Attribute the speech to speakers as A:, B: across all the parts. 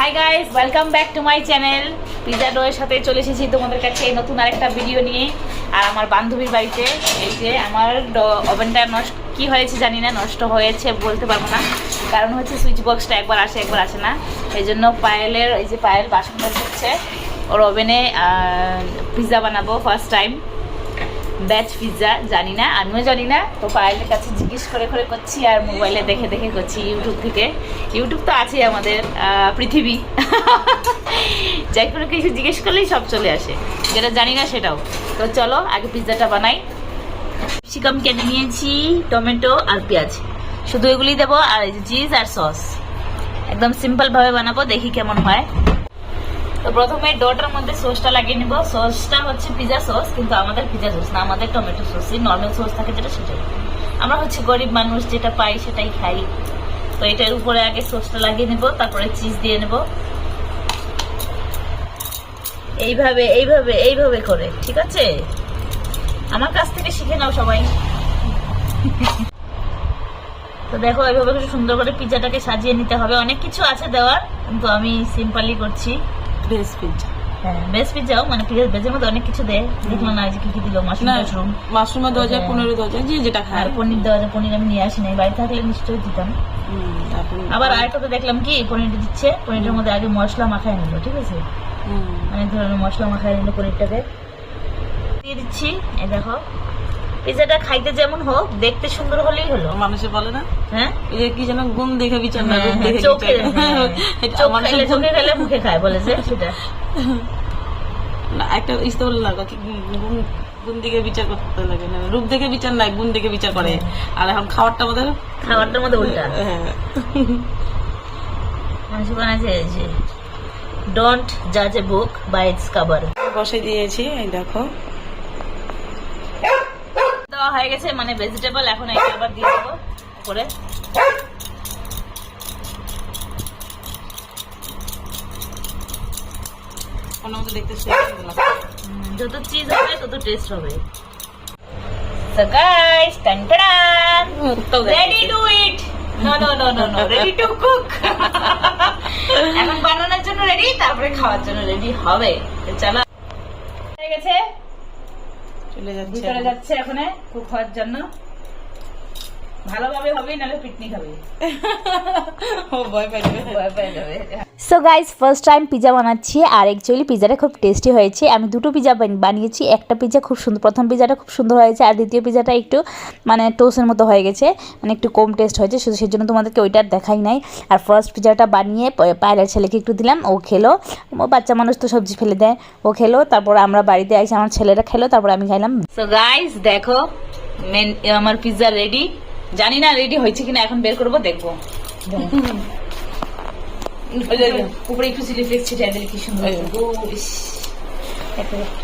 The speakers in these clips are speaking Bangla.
A: Hi guys welcome back to my channel pizza ডোয়ের সাথে চলে এসেছি তোমাদের কাছে এই নতুন আরেকটা ভিডিও নিয়ে। আর আমার বান্ধবীর বাড়িতে এই যে আমার ওভেনটা নষ্ট কি হয়েছে জানি না, নষ্ট হয়েছে বলতে পারব না। কারণ হচ্ছে সুইচ বক্সটা একবার আসে একবার আসে না। এই জন্য পায়েলের এই যে পায়েল বাসন হচ্ছে ওর ওভেনে পিৎজা বানাবো ফার্স্ট টাইম ব্যাচ পিৎজা জানি না, আমিও জানি না। তো পায়েলের কাছে জিজ্ঞেস করে করে করছি আর মোবাইলে দেখে দেখে করছি ইউটিউব থেকে। ইউটিউব তো আছেই আমাদের পৃথিবী। যাই কোনো কিছু জিজ্ঞেস করলেই সব চলে আসে। যেটা জানি না সেটাও। তো চলো, আগে পিৎজাটা বানাই। চিকেন কেটে নিয়েছি, টমেটো আর পেঁয়াজ। শুধু এগুলি দেবো, আর চিজ আর সস একদম সিম্পলভাবে বানাবো, দেখি কেমন হয়। তো প্রথমে ডোটার মধ্যে সসটা লাগিয়ে নিব। সসটা হচ্ছে পিজা সস কিন্তু আমাদের পিজা সস না, আমাদের টমেটো সস নর্মাল সস থাকে যেটা সেটাই আমরা হচ্ছে গরিব মানুষ, যেটা পাই সেটাই খাই। তো এটার উপরে আগে সসটা লাগিয়ে নেব, তারপরে চিজ দিয়ে নেব। এইভাবে এইভাবে এইভাবে করে, ঠিক আছে? আমার কাছ থেকে শিখে নাও সবাই। তো দেখো, এইভাবে সুন্দর করে পিজাটাকে সাজিয়ে নিতে হবে। অনেক কিছু আছে দেওয়ার, কিন্তু আমি সিম্পলি করছি।
B: ভেজ পিৎজা
A: বেশ পিজাও মানে ভেজের মধ্যে অনেক কিছু দেয়। দেখলাম না আজ কি কি দিল মাশরুম মাশরুম।
B: মাশরুমও দেওয়া যায়
A: হ্যাঁ।
B: দেওয়া যায় যে যেটা খায়।
A: পনির দেওয়া যায় পনির আমি নিয়ে আসি নাই বাড়ি থাকলে নিশ্চয়ই দিতাম। আবার আরেকটা তো দেখলাম কি পনিরটা দিচ্ছে পনিরটার মধ্যে আগে মশলা মাখায় নিল ঠিক আছে? অনেক ধরনের মশলা মাখায় নিল পনিরটাকে। দিয়ে দিচ্ছি দেখো। পিজাটা খাইতে যেমন হোক দেখতে সুন্দর হলেই হলো।
B: মানুষে বলে না?
A: হ্যাঁ?
B: এই যে কি যেন গুণ দেখে বিচার না
A: হ্যাঁ,
B: রূপ
A: হ্যাঁ,
B: দেখে
A: চোখে হ্যাঁ,
B: এটা
A: চোখ
B: মানুষের
A: খাইলে চোখে খেলে মুখে খায় বলেছে সেটা।
B: না, একটা ইস্তে বলে না গুণ- গুণ- দিকে বিচার করতে লাগে না। রূপ দেখে বিচার নাই গুণ দেখে বিচার করে। আর এখন খাবারটা আমাদের
A: খাবারটার মধ্যে উল্টা।
B: হ্যাঁ।
A: মানুষ বানাইছে এই যে ডোন্ট জাজ a book by its cover
B: বসে দিয়েছি এই দেখো।
A: হয়ে গেছে মানে ভেজিটেবল এখন এটা আবার দিয়ে দেবো করে
B: দেখতে
A: যত চিজ হবে তত টেস্ট হবে। So guys, tan tan, ready to eat. No no no no no, ready to cook. এখন বানানোর জন্য রেডি তারপরে খাওয়ার জন্য রেডি হবে। চলো। হয়ে গেছে।
B: চলে যাচ্ছে।
A: ভিতরে যাচ্ছে এখন কুক হওয়ার জন্য ভালোভাবে হবে নাহলে পিটনি খাবে
B: ও ভয় পাই যাবে।
A: ভয় পেয়ে যাবে।
C: So guys first time pizza বানাচ্ছি আর অ্যাকচুয়ালি পিজাটা খুব টেস্টি হয়েছে। আমি দুটো পিজা বানিয়েছি একটা পিজা খুব সুন্দর প্রথম পিজাটা খুব সুন্দর হয়েছে আর দ্বিতীয় পিজাটা একটু মানে টোসের মতো হয়ে গেছে মানে একটু কম টেস্ট হয়েছে শুধু সেই জন্য তোমাদেরকে ওইটা দেখাই নাই। আর ফার্স্ট পিজাটা বানিয়ে প- পায়রার ছেলেকে একটু দিলাম ও খেলো। ও বাচ্চা মানুষ তো সবজি ফেলে দেয় ও খেলো। তারপর আমরা বাড়িতে আসি আমার ছেলেরা খেলো তারপর আমি খাইলাম।
A: সো গাইস দেখো মেন আমার পিৎজা রেডি জানি না রেডি হয়েছে কিনা এখন বের করব দেখব। উপরে একটু চিলি ফ্লেক্স ছিটিয়ে দিলে কি সুন্দর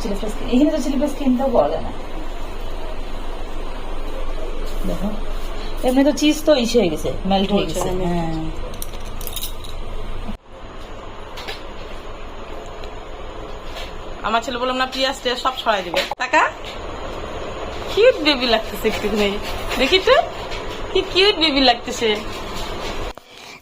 A: চিলি ফ্লেক্স এখানে তো চিলি ফ্লেক্স কিনতেও পাওয়া যায় না। দেখো। এমনি তো চিজ তো ইসে হয়ে গেছে মেল্ট হয়ে গেছে। হ্যাঁ।
B: আমার ছেলে বললাম না পিঁয়াজ টিয়াজ সব ছড়াই দিবে। টাকা? কিউট বেবি লাগতেছে একটু দেখি তো। কি কিউট বেবি লাগতেছে।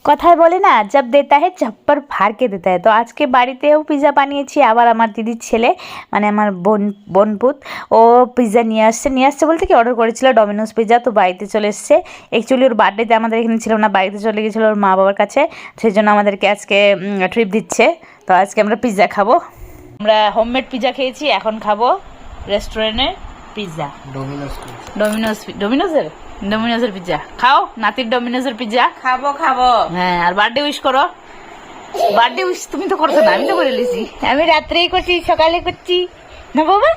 C: কথায় বলে না জব দেতা है ঝপ্পর ফারকে দেতা है তো আজকে বাড়িতেও পিৎজা বানিয়েছি আবার আমার দিদির ছেলে মানে আমার বোন বোনপুত ও পিৎজা নিয়ে আসছে। নিয়ে আসছে বলতে কি অর্ডার করেছিল ডমিনোস পিৎজা তো বাড়িতে চলে এসছে। অ্যাকচুয়ালি ওর বার্থডেতে আমাদের এখানে ছিল না বাড়িতে চলে গেছিল ওর মা বাবার কাছে। সেই জন্য আমাদেরকে আজকে ট্রিপ দিচ্ছে। তো আজকে আমরা পিৎজা খাব।
A: আমরা হোমমেড পিৎজা খেয়েছি এখন খাব রেস্টুরেন্টে পিজা পিৎজা ডমিনোজ ডমিনোজের ডমিনোজের পিজ্জা খাও নাতির ডোমিনোজের পিজ্জা
B: খাব খাব।
A: হ্যাঁ আর বার্থডে উইশ করো। বার্থডে উইশ তুমি তো করছ না আমি তো করে লিছি আমি রাত্রেই করছি সকালে করছি। না বাবা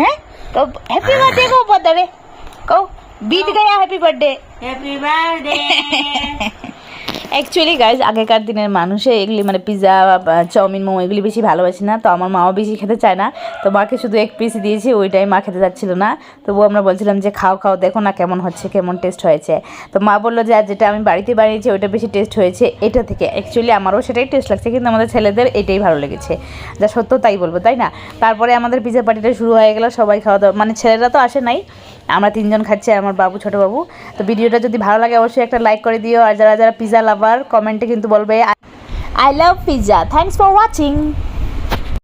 A: হ্যাঁ? তো হ্যাপি বার্থডে কো বদাবে কো বিট Gaya happy birthday
B: happy birthday
C: actually guys আগেকার দিনের মানুষে এগুলি মানে পিৎজা চাউমিন, মোমো এগুলি বেশি ভালোবাসে না। তো আমার মাও বেশি খেতে চায় না। তো মাকে শুধু এক পিস দিয়েছি, ওইটাই মা খেতে যাচ্ছিল না। তবুও আমরা বলছিলাম যে, খাও খাও, দেখো না কেমন হচ্ছে, কেমন টেস্ট হয়েছে। তো মা বলল যে যেটা আমি বাড়িতে বানিয়েছি, ওইটা বেশি টেস্ট হয়েছে, এটা থেকে। অ্যাকচুয়ালি আমারও সেটাই টেস্ট লাগছে, কিন্তু আমাদের ছেলেদের এটাই ভালো লেগেছে। যা সত্য, তাই বলব, তাই না? তারপরে আমাদের পিৎজা পার্টিটা শুরু হয়ে গেল, সবাই খাওয়া দাওয়া মানে ছেলেরা তো আসে নাই। আমরা তিনজন খাচ্ছি আমার বাবু, ছোট বাবু। তো ভিডিওটা যদি ভালো লাগে, অবশ্যই একটা লাইক করে দিও, আর যারা যারা পিৎজা লাভার কমেন্টে কিন্তু বলবে
A: I love pizza. Thanks for watching.